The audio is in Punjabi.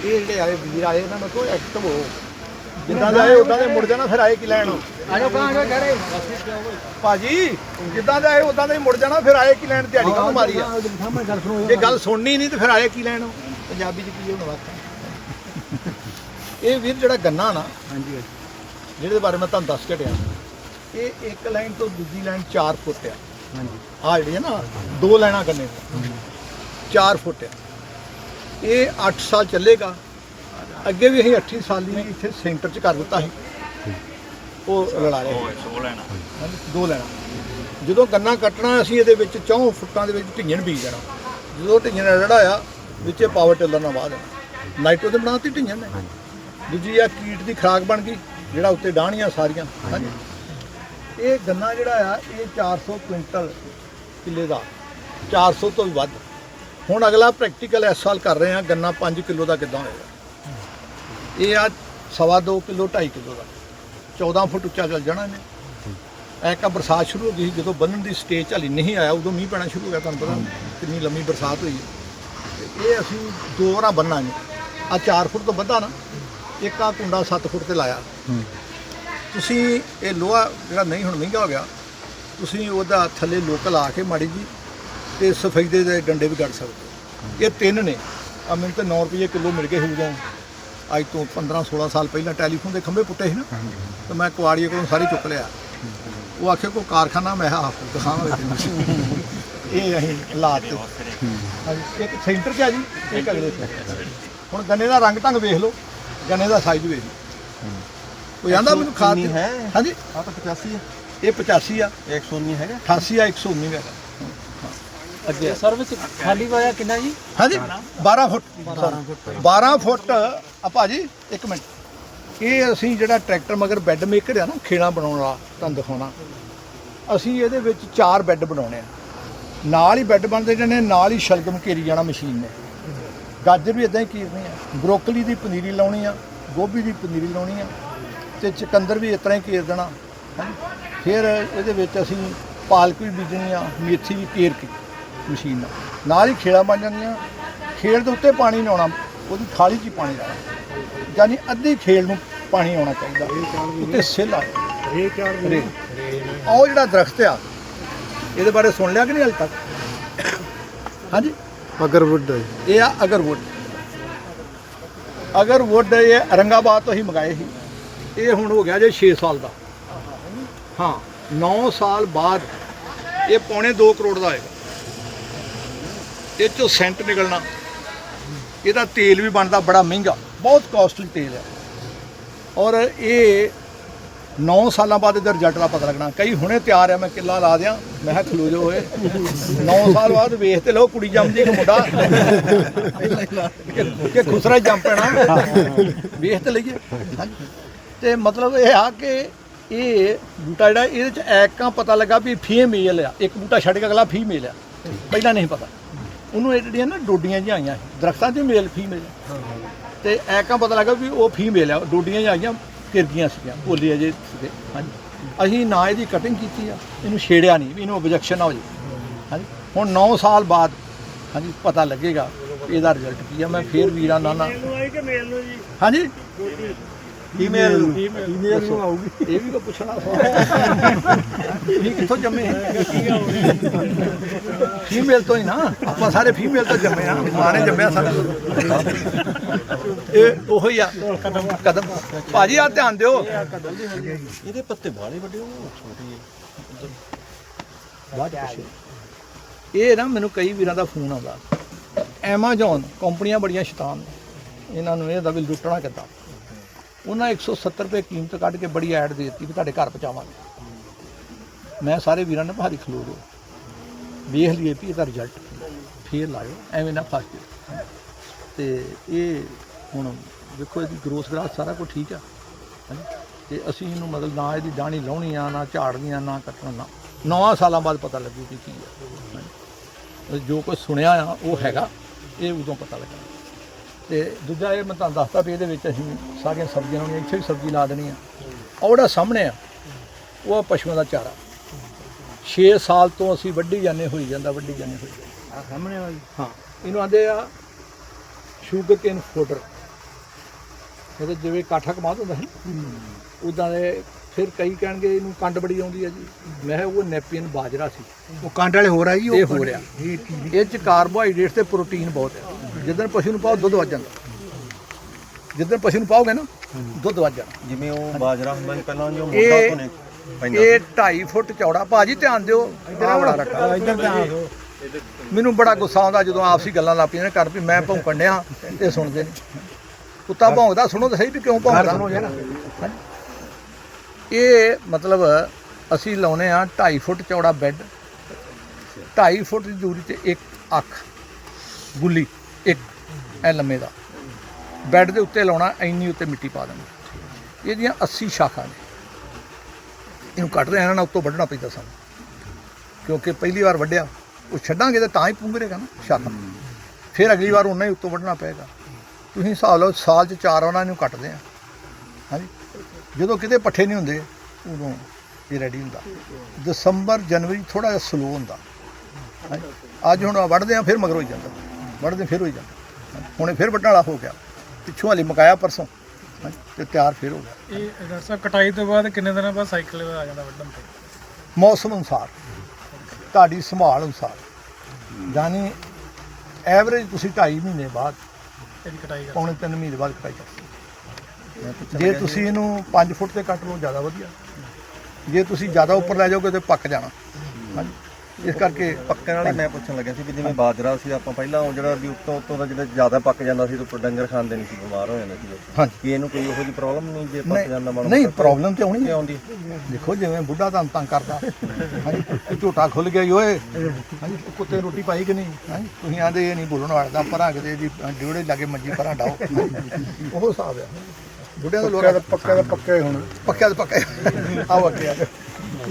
ਇਹ ਜਿਹੜੇ ਆਏ ਵੀਰ ਆਏ ਇਹਨਾਂ ਨੂੰ ਐਕਟਿਵ ਹੋ ਜਿੱਦਾਂ ਦੇ ਆਏ ਉਦਾਂ ਦੇ ਮੁੜ ਜਾਣਾ ਫਿਰ ਆਏ ਕੀ ਲੈਣ ਆਜੋ ਕਾਂ ਆਜੋ ਘਰੇ ਭਾਜੀ ਜਿੱਦਾਂ ਦੇ ਆਏ ਉਦਾਂ ਦੇ ਮੁੜ ਜਾਣਾ ਫਿਰ ਆਏ ਕੀ ਲੈਣ ਦਿਹਾੜੀ ਕਾਹਨੂੰ ਮਾਰੀ ਆ ਗੱਲ ਸੁਣੋ ਜੇ ਗੱਲ ਸੁਣਨੀ ਨਹੀਂ ਤੇ ਫਿਰ ਆਏ ਕੀ ਲੈਣ ਪੰਜਾਬੀ ਚ ਕੀ ਹੋਣ ਵਾਸਤਾ ਇਹ ਵੀਰ ਜਿਹੜਾ ਗੰਨਾ ਨਾ ਹਾਂਜੀ ਜਿਹਦੇ ਬਾਰੇ ਮੈਂ ਤੁਹਾਨੂੰ ਦੱਸ ਘਟਿਆ ਇਹ ਇੱਕ ਲਾਈਨ ਤੋਂ ਦੂਜੀ ਲਾਈਨ 4 ਫੁੱਟ ਆ। ਹਾਂਜੀ। ਆ ਜਿਹੜੀ ਹੈ ਨਾ ਦੋ ਲਾਈਨਾਂ ਗੰਨੇ 4 ਫੁੱਟ ਆ। ਇਹ 8 ਸਾਲ ਚੱਲੇਗਾ। ਅੱਗੇ ਵੀ ਅਸੀਂ 8 ਸਾਲ ਲਈ ਇੱਥੇ ਸੈਂਟਰ 'ਚ ਕਰ ਦਿੱਤਾ ਸੀ। ਉਹ ਲਿਆ ਹਾਂਜੀ, ਦੋ ਲੈਣਾ। ਜਦੋਂ ਗੰਨਾ ਕੱਟਣਾ ਅਸੀਂ ਇਹਦੇ ਵਿੱਚ 4 ਫੁੱਟਾਂ ਦੇ ਵਿੱਚ ਢਿੰਗਣ ਬੀਜ ਦੇਣਾ। ਜਦੋਂ ਢਿੰਗਣ ਰੜਾਇਆ ਵਿੱਚੇ ਪਾਵਰ ਟਿਲਰ ਨਾਲ ਵਾਹ ਦੇਣਾ। ਨਾਈਟ੍ਰੋ ਤੇ ਬਣਾਤੀ ਢਿੰਗਣ ਨੇ। ਦੂਜੀ ਆ ਕੀਟ ਦੀ ਖਰਾਕ ਬਣ ਗਈ ਜਿਹੜਾ ਉੱਤੇ ਡਾਹਣੀਆਂ ਸਾਰੀਆਂ। ਹਾਂਜੀ। ਇਹ ਗੰਨਾ ਜਿਹੜਾ ਆ ਇਹ 400 ਕੁਇੰਟਲ ਕਿੱਲੇ ਦਾ। 400 ਤੋਂ ਵੀ ਵੱਧ। ਹੁਣ ਅਗਲਾ ਪ੍ਰੈਕਟੀਕਲ ਇਸ ਸਾਲ ਕਰ ਰਹੇ ਆ ਗੰਨਾ 5 ਕਿਲੋ ਦਾ ਕਿੱਦਾਂ ਹੋਏਗਾ? ਇਹ ਆ ਸਵਾ 2 ਕਿਲੋ 2.5 ਕਿਲੋ ਦਾ। 14 ਫੁੱਟ ਉੱਚਾ ਚੱਲ ਜਾਣਾ ਇਹਨੇ। ਐਕਾ ਬਰਸਾਤ ਸ਼ੁਰੂ ਹੋ ਗਈ ਜਦੋਂ ਬੰਨਣ ਦੀ ਸਟੇਜ ਹਾਲੀ ਨਹੀਂ ਆਇਆ ਉਦੋਂ ਮੀਂਹ ਪੈਣਾ ਸ਼ੁਰੂ ਹੋ ਗਿਆ ਤੁਹਾਨੂੰ ਪਤਾ ਕਿੰਨੀ ਲੰਮੀ ਬਰਸਾਤ ਹੋਈ ਹੈ। ਇਹ ਅਸੀਂ ਦੋ ਵਾਰਾਂ ਬੰਨਾਂਗੇ ਆ 4 ਫੁੱਟ ਤੋਂ ਵੱਧਾ ਨਾ ਇੱਕ ਆ ਕੁੰਡਾ 7 ਫੁੱਟ ਤੇ ਲਾਇਆ। ਤੁਸੀਂ ਇਹ ਲੋਹਾ ਜਿਹੜਾ ਨਹੀਂ ਹੁਣ ਮਹਿੰਗਾ ਹੋ ਗਿਆ ਤੁਸੀਂ ਉਹਦਾ ਥੱਲੇ ਲੋਕ ਲਾ ਕੇ ਮਾੜੀ ਜੀ ਤੇ ਸਫੈਦੇ ਦੇ ਡੰਡੇ ਵੀ ਕੱਢ ਸਕਦੇ। ਇਹ ਤਿੰਨ ਨੇ। ਆ ਮੈਨੂੰ ਤੇ 9 ਰੁਪਏ ਕਿਲੋ ਮਿਲ ਗਏ ਉਦੋਂ ਅੱਜ ਤੋਂ 15 16 ਸਾਲ ਪਹਿਲਾਂ ਟੈਲੀਫੋਨ ਦੇ ਖੰਭੇ ਪੁੱਟੇ ਸੀ ਨਾ। ਤੇ ਮੈਂ ਕੁਆੜੀਏ ਕੋਲੋਂ ਸਾਰੀ ਚੁੱਕ ਲਿਆ। ਉਹ ਆਖੇ ਕੋ ਕਾਰਖਾਨਾ? ਮੈਂ ਆਪ ਦਿਖਾਵਾਂਗੇ ਤੈਨੂੰ ਇਹ ਅਸੀਂ ਲਾਤ ਤੇ। ਹਾਂਜੀ ਇੱਕ ਸੈਂਟਰ 'ਚ ਆ ਜੀ ਇੱਕ ਅਗਲੇ ਹੁਣ ਗੰਨੇ ਦਾ ਰੰਗ ਢੰਗ ਵੇਖ ਲਓ। ਗੰਨੇ ਦਾ ਸਾਈਜ਼ ਵੇਖ ਲਓ। ਕੋਈ ਆਂਦਾ ਮੈਨੂੰ ਖਾਦ ਹਾਂਜੀ। ਆ ਤਾਂ 85 ਹੈ। ਇਹ 85 ਆ। 119 ਹੈਗਾ। 88 ਆ 119 ਹੈਗਾ। ਅੱਗੇ ਸਰ ਵਿੱਚ ਖਾਲੀ ਵਾਇਆ ਕਿੰਨਾ ਜੀ? ਹਾਂਜੀ 12 ਫੁੱਟ। 12 ਫੁੱਟ। ਆ ਭਾਜੀ ਇੱਕ ਮਿੰਟ। ਇਹ ਅਸੀਂ ਜਿਹੜਾ ਟਰੈਕਟਰ ਮਗਰ ਬੈੱਡ ਮੇਕਰ ਆ ਨਾ ਖੇੜਾ ਬਣਾਉਣ ਵਾਲਾ ਤੁਹਾਨੂੰ ਦਿਖਾਉਣਾ। ਅਸੀਂ ਇਹਦੇ ਵਿੱਚ ਚਾਰ ਬੈੱਡ ਬਣਾਉਣੇ ਆ। ਨਾਲ ਹੀ ਬੈੱਡ ਬਣਦੇ ਜਾਣੇ ਨਾਲ ਹੀ ਸ਼ਲਗਮ ਘੇਰੀ ਜਾਣਾ ਮਸ਼ੀਨ ਨੇ। ਗਾਜਰ ਵੀ ਇਦਾਂ ਹੀ ਕੀਰਨੀ ਆ। ਬਰੋਕਲੀ ਦੀ ਪਨੀਰੀ ਲਾਉਣੀ ਆ ਗੋਭੀ ਦੀ ਪਨੀਰੀ ਲਾਉਣੀ ਆ ਤੇ ਚਕੰਦਰ ਵੀ ਇਸ ਤਰ੍ਹਾਂ ਹੀ ਕੀਰ ਦੇਣਾ। ਹੈਂ। ਫਿਰ ਇਹਦੇ ਵਿੱਚ ਅਸੀਂ ਪਾਲਕ ਵੀ ਬੀਜਣੀ ਆ ਮੇਥੀ ਵੀ ਕੇਰ ਕੇ। ਮਸ਼ੀਨ ਨਾਲ। ਨਾਲ ਹੀ ਖੇੜਾ ਬਣ ਜਾਂਦੀਆਂ। ਖੇੜ ਦੇ ਉੱਤੇ ਪਾਣੀ ਨਹੀਂ ਆਉਣਾ। ਉਹਦੀ ਖਾਲੀ 'ਚ ਹੀ ਪਾਣੀ ਆਉਣਾ ਯਾਨੀ ਅੱਧੀ ਖੇੜ ਨੂੰ ਪਾਣੀ ਆਉਣਾ ਚਾਹੀਦਾ। ਉੱਤੇ ਸਿੱਲ ਆ। ਰੇ। ਚਾਰ ਰੇ ਉਹ ਜਿਹੜਾ ਦਰਖਤ ਆ ਇਹਦੇ ਬਾਰੇ ਸੁਣ ਲਿਆ ਕਿ ਨਹੀਂ ਹਾਲੇ ਤੱਕ? ਹਾਂਜੀ? ਅਗਰਵੁੱਡ। ਇਹ ਆ ਅਗਰਵੁੱਡ। ਅਗਰਵੁੱਡ ਇਹ ਔਰੰਗਾਬਾਦ ਤੋਂ ਹੀ ਮੰਗਾਏ ਸੀ। ਇਹ ਹੁਣ ਹੋ ਗਿਆ ਜੇ 6 ਸਾਲ ਦਾ। ਹਾਂ 9 ਸਾਲ ਬਾਅਦ ਇਹ ਪੌਣੇ 2 ਕਰੋੜ ਦਾ ਆਏਗਾ। ਇਹ ਚੋਂ ਸੈਂਟ ਨਿਕਲਣਾ। ਇਹਦਾ ਤੇਲ ਵੀ ਬਣਦਾ, ਬੜਾ ਮਹਿੰਗਾ। ਬਹੁਤ ਕਾਸਟਲੀ ਤੇਲ ਹੈ। ਔਰ ਇਹ 9 ਸਾਲਾਂ ਬਾਅਦ ਇਹਦਾ ਰਿਜ਼ਲਟ ਦਾ ਪਤਾ ਲੱਗਣਾ। ਕਈ ਹੁਣੇ ਤਿਆਰ ਆ, ਮੈਂ ਕਿੱਲਾ ਲਾ ਦਿਆਂ। ਮੈਂ ਕਿਹਾ, ਖਲੋ ਜੋ ਹੋਏ 9 ਸਾਲ ਬਾਅਦ ਵੇਖ ਤੇ ਲਓ, ਕੁੜੀ ਜੰਮਦੀ ਕਿ ਮੁੰਡਾ। ਕਿ- ਖੁਸਰਾ ਜੰਮ ਪੈਣਾ। ਵੇਖ ਤੇ ਲਈਏ। ਹਾਂਜੀ। ਤੇ ਮਤਲਬ ਇਹ ਆ ਕਿ ਇਹ ਬੂਟਾ ਜਿਹੜਾ, ਇਹਦੇ ਚ ਐਕਾਂ ਪਤਾ ਲੱਗਾ ਵੀ ਫੀਮੇਲ ਆ। ਇੱਕ ਬੂਟਾ ਛੱਡ ਕੇ ਅਗਲਾ ਫੀਮੇਲ ਆ। ਪਹਿਲਾਂ ਨਹੀਂ ਪਤਾ। ਉਹਨੂੰ ਇਹ ਜਿਹੜੀਆਂ ਨਾ ਡੋਡੀਆਂ ਜਿਹੀਆਂ ਆਈਆਂ ਸੀ, ਦਰਖਤਾਂ 'ਚ ਮੇਲ ਫੀਮੇਲ ਤੇ ਐਕਾਂ ਪਤਾ ਲੱਗਾ ਵੀ ਉਹ ਫੀਮੇਲ ਆ ਡੋਡੀਆਂ ਜਿਹੀਆਂ ਆਈਆਂ ਕਿਰਗੀਆਂ ਸੀਗੀਆਂ ਭੋਲੇ ਅਜੇ ਸੀਗੇ। ਹਾਂਜੀ। ਅਸੀਂ ਨਾ ਇਹਦੀ ਕਟਿੰਗ ਕੀਤੀ ਆ ਇਹਨੂੰ ਛੇੜਿਆ ਨਹੀਂ ਵੀ ਇਹਨੂੰ ਆਬਜੈਕਸ਼ਨ ਨਾ ਹੋ ਜੇ ਹਾਂਜੀ। ਹੁਣ 9 ਸਾਲ ਬਾਅਦ ਹਾਂਜੀ ਪਤਾ ਲੱਗੇਗਾ ਵੀ ਇਹਦਾ ਰਿਜ਼ਲਟ ਕੀ ਆ। ਮੈਂ ਫੇਰ ਵੀਰਾਂ ਨਾਲ ਨਾ ਹਾਂਜੀ। ਈਮੇਲ ਈਮੇਲ ਨੂੰ ਆਊਗੀ। ਇਹ ਵੀ ਕੋ ਪੁੱਛਣਾ ਇਹ ਕਿੱਥੋਂ ਜੰਮੇ ਫੀਮੇਲ ਤੋਂ ਹੀ ਨਾ। ਆਪਾਂ ਸਾਰੇ ਫੀਮੇਲ ਤੋਂ ਜੰਮੇ ਆ। ਮਾਂ ਨੇ ਜੰਮਿਆ ਸਾਡਾ। ਇਹ ਉਹੋ ਹੀ ਆ। ਕਦਮ। ਕਦਮ ਭਾਜੀ ਆ ਧਿਆਨ ਦਿਓ। ਇਹਦੇ ਪੱਤੇ ਬਾਲੇ ਵੱਡੇ ਉਹ ਛੋਟੇ ਇਹ ਨਾ ਮੈਨੂੰ ਕਈ ਵੀਰਾਂ ਦਾ ਫੋਨ ਆਉਂਦਾ। ਐਮਾਜ਼ੋਨ ਕੰਪਨੀਆਂ ਬੜੀਆਂ ਸ਼ੈਤਾਨ ਨੇ। ਇਹਨਾਂ ਨੂੰ ਇਹ ਦਾ ਵੀ ਲੁੱਟਣਾ ਕਿੱਦਾਂ? ਉਹਨਾਂ 170 ਰੁਪਏ ਕੀਮਤ ਕੱਢ ਕੇ ਬੜੀ ਐਡ ਦੇ ਦਿੱਤੀ ਵੀ ਤੁਹਾਡੇ ਘਰ ਪਹੁੰਚਾਵਾਂਗੇ। ਮੈਂ ਸਾਰੇ ਵੀਰਾਂ ਨੇ ਭਾਰੀ ਖਲੋ ਦਿਓ ਵੇਖ ਲਈਏ ਵੀ ਇਹਦਾ ਰਿਜ਼ਲਟ ਫੇਰ ਲਾਇਓ, ਐਵੇਂ ਨਾ ਫਸ ਜਾਓ। ਤੇ ਇਹ ਹੁਣ ਦੇਖੋ ਇਹਦੀ ਗਰੋਥ ਗਰਾਸ ਸਾਰਾ ਕੁਝ ਠੀਕ ਆ। ਹਾਂਜੀ ਤੇ ਅਸੀਂ ਇਹਨੂੰ ਮਤਲਬ ਨਾ ਇਹਦੀ ਡਾਣੀ ਲਾਉਣੀ ਆ, ਨਾ ਝਾੜਨੀ ਆ ਨਾ ਕੱਟਣਾ, ਨਾ। ਨੌਂ ਸਾਲਾਂ ਬਾਅਦ ਪਤਾ ਲੱਗੂ ਕਿ ਕੀ ਆ। ਜੋ ਕੁਝ ਸੁਣਿਆ ਆ, ਉਹ ਹੈਗਾ। ਇਹ ਉਦੋਂ ਪਤਾ ਲੱਗਾ ਤੇ ਦੂਜਾ ਇਹ ਮੈਂ ਤੁਹਾਨੂੰ ਦੱਸਤਾ ਵੀ ਇਹਦੇ ਵਿੱਚ ਅਸੀਂ ਸਾਰੀਆਂ ਸਬਜ਼ੀਆਂ ਲਾਉਣੀਆਂ ਇੱਥੇ ਵੀ ਸਬਜ਼ੀ ਲਾ ਦੇਣੀ ਆ। ਉਹ ਜਿਹੜਾ ਸਾਹਮਣੇ ਆ ਉਹ ਆ ਪਸ਼ੂਆਂ ਦਾ ਚਾਰਾ। 6 ਸਾਲ ਤੋਂ ਅਸੀਂ ਵੱਢੀ ਜਾਂਦੇ ਹੋਈ ਜਾਂਦਾ ਵੱਢੀ ਜਾਂਦੇ ਹੋਈ ਆ ਸਾਹਮਣੇ ਵਾਲੀ ਹਾਂ ਇਹਨੂੰ ਆਂਦੇ ਆ ਸ਼ੂਗਰ ਕੇਨ ਫੋਡਰ ਇਹਦੇ ਜਿਵੇਂ ਕਾਠਾ ਕਮਾਦ ਹੁੰਦਾ ਹੈ ਉਦਾਂ ਦੇ ਫਿਰ ਕਈ ਕਹਿਣਗੇ ਇਹਨੂੰ ਕੰਡ ਬੜੀ ਆਉਂਦੀ ਹੈ ਜੀ। ਮੈਂ ਉਹ ਨੈਪੀਅਨ ਬਾਜਰਾ ਸੀ। ਉਹ ਕਾਂਡ ਵਾਲੇ ਹੋ ਰਹੀ ਇਹ ਹੋ ਰਿਹਾ ਇਹ ਚ ਕਾਰਬੋਹਾਈਡਰੇਟ ਤੇ ਪ੍ਰੋਟੀਨ ਬਹੁਤ ਹੈ ਜਿੱਦਣ ਪਸ਼ੂ ਨੂੰ ਪਾਓ ਦੁੱਧ ਵੱਜ ਜਾਂਦਾ। ਜਿੱਦਣ ਪਸ਼ੂ ਨੂੰ ਪਾਓਗੇ ਨਾ ਦੁੱਧ ਵੱਜ ਜਾਣਾ ਜਿਵੇਂ ਉਹ ਬਾਜਰਾ ਹੁੰਦਾ ਸੀ ਪਹਿਲਾਂ ਜੋ ਮੋਟਾ ਇਹ ਤੋਂ ਨੇ ਪੈਂਦਾ ਇਹ 2.5 ਫੁੱਟ ਚੌੜਾ ਭਾਜੀ ਧਿਆਨ ਦਿਓ ਆਹ ਬੜਾ ਰੱਖਾ। ਇੱਧਰ ਧਿਆਨ ਮੈਨੂੰ ਬੜਾ ਗੁੱਸਾ ਆਉਂਦਾ ਜਦੋਂ ਆਪਸੀ ਗੱਲਾਂ ਲਾਪੀਆਂ ਨੇ ਕਰ ਵੀ ਮੈਂ ਭੌਂਕਣ ਡਿਆ ਇਹ ਸੁਣਦੇ ਨਹੀਂ ਕੁੱਤਾ ਭੌਂਕਦਾ ਸੁਣੋ ਤਾਂ ਸਹੀ ਵੀ ਕਿਉਂ ਭੌਂਕਦਾ। ਸੁਣੋ ਜਰਾ ਇਹ ਮਤਲਬ ਅਸੀਂ ਲਾਉਨੇ ਆ 2.5 ਫੁੱਟ ਚੌੜਾ ਬੈੱਡ 2.5 ਫੁੱਟ ਦੀ ਦੂਰੀ ਤੇ ਇੱਕ ਅੱਖ ਗੁੱਲੀ। ਇੱਕ ਐ ਲੰਮੇ ਦਾ। ਬੈੱਡ ਦੇ ਉੱਤੇ ਲਾਉਣਾ, ਇੰਨੀ ਉੱਤੇ ਮਿੱਟੀ ਪਾ ਦੇਣੀ। ਇਹਦੀਆਂ 80 ਸ਼ਾਖਾਂ ਨੇ। ਇਹਨੂੰ ਕੱਟ ਰਹੇ ਇਹਨਾਂ ਨਾਲ ਉੱਤੋਂ ਵੱਢਣਾ ਪੈਂਦਾ ਸਾਨੂੰ। ਕਿਉਂਕਿ ਪਹਿਲੀ ਵਾਰ ਵੱਢਿਆ, ਉਹ ਛੱਡਾਂਗੇ ਤਾਂ ਤਾਂ ਹੀ ਪੁੰਗਰੇਗਾ ਨਾ ਸ਼ਾਖਾ। ਫਿਰ ਅਗਲੀ ਵਾਰ ਉਹਨਾਂ ਹੀ ਉੱਤੋਂ ਵੱਢਣਾ ਪਏਗਾ। ਤੁਸੀਂ ਹਿਸਾਬ ਲਓ, ਸਾਲ 'ਚ ਚਾਰ ਉਹਨਾਂ ਨੂੰ ਕੱਟਦੇ ਆ ਹਾਂਜੀ। ਜਦੋਂ ਕਿਤੇ ਪੱਠੇ ਨਹੀਂ ਹੁੰਦੇ, ਉਦੋਂ ਇਹ ਰੈਡੀ ਹੁੰਦਾ। ਦਸੰਬਰ, ਜਨਵਰੀ ਥੋੜਾ ਜਿਹਾ ਸਲੋ ਹੁੰਦਾ। ਹਾਂਜੀ। ਅੱਜ ਹੁਣ ਵੱਢਦੇ ਆ ਫਿਰ ਮਗਰੋਂ ਹੀ ਜਾਂਦਾ। ਵੱਢਦੇ ਫਿਰ ਹੋਈ ਜਾਂਦਾ। ਹੁਣੇ ਫਿਰ ਵੱਢਣ ਵਾਲਾ ਹੋ ਗਿਆ। ਪਿੱਛੋਂ ਹਾਲੇ ਮਕਾਇਆ ਪਰਸੋਂ। ਤੇ ਤਿਆਰ ਫਿਰ ਹੋ ਗਿਆ। ਇਹ ਡਾਕਟਰ ਸਾਹਿਬ ਕਟਾਈ ਤੋਂ ਬਾਅਦ ਕਿੰਨੇ ਦਿਨਾਂ ਬਾਅਦ ਸਾਈਕਲ ਆ ਜਾਂਦਾ ਵੱਢਣ ਤੇ? ਮੌਸਮ ਅਨੁਸਾਰ ਤੁਹਾਡੀ ਸੰਭਾਲ ਅਨੁਸਾਰ। ਯਾਨੀ ਐਵਰੇਜ ਤੁਸੀਂ 2.5 ਮਹੀਨੇ ਬਾਅਦ ਇਹਦੀ ਕਟਾਈ ਕਰ ਪੌਣੇ 3 ਮਹੀਨੇ ਬਾਅਦ ਕਟਾਈ ਕਰ ਜੇ ਤੁਸੀਂ ਇਹਨੂੰ 5 ਫੁੱਟ ਤੇ ਕੱਟ ਲਓ ਜ਼ਿਆਦਾ ਵਧੀਆ। ਜੇ ਤੁਸੀਂ ਜ਼ਿਆਦਾ ਉੱਪਰ ਲੈ ਜਾਓਗੇ ਤੇ ਪੱਕ ਜਾਣਾ। ਹਾਂਜੀ। ਇਸ ਕਰਕੇ ਪੱਕਣ ਵਾਲੀ ਮੈਂ ਪੁੱਛਣ ਲੱਗਿਆ ਸੀ ਵੀ ਜਿਵੇਂ ਬਾਜਰਾ ਸੀ ਆਪਾਂ ਪਹਿਲਾਂ ਉਹ ਜਿਹੜਾ ਵੀ ਉੱਤੋਂ ਉੱਤੋਂ ਦਾ ਜਿਹੜਾ ਜ਼ਿਆਦਾ ਪੱਕ ਜਾਂਦਾ ਸੀ ਤੇ ਡੰਗਰ ਖਾਂਦੇ ਨਹੀਂ ਸੀ ਬਿਮਾਰ ਹੋ ਜਾਂਦੇ ਸੀ। ਹਾਂਜੀ। ਕੀ ਇਹਨੂੰ ਕੋਈ ਉਹੋ ਜਿਹੀ ਪ੍ਰੋਬਲਮ ਨਹੀਂ ਜੇ ਪੱਕ ਜਾਂਦਾ ਮਾੜਾ ਨਹੀਂ? ਪ੍ਰੋਬਲਮ ਤੇ ਆਉਣੀ ਹੈ। ਆਉਂਦੀ ਦੇਖੋ ਜਿਵੇਂ ਬੁੱਢਾ ਤੁਹਾਨੂੰ ਤੰਗ ਕਰਦਾ। ਹਾਂਜੀ ਝੋਟਾ ਖੁੱਲ ਗਿਆ ਈ ਓਏ। ਹਾਂਜੀ ਕੁੱਤੇ ਰੋਟੀ ਪਾਈ ਕਿ ਨਹੀਂ? ਹਾਂਜੀ ਤੁਸੀਂ ਆਂਦੇ ਇਹ ਨਹੀਂ ਬੋਲਣ ਵਾਲਾ ਦਾ ਭਰਾਂ ਕਿਤੇ ਜੀ ਡਿਉੜੇ ਲਾਗੇ ਮੰਜੀ ਭਰਾਂ ਡਾਓ ਉਹ ਹਿਸਾਬ ਆ। ਬੁੱਢਿਆਂ ਦਾ ਲੋਕਾਂ ਦਾ ਪੱਕੇ ਦਾ ਪੱਕੇ ਹੁਣ। ਪੱਕਿਆ ਤੇ ਪੱਕਿਆ ਆਓ ਅੱਗੇ ਆ ਜਾਓ।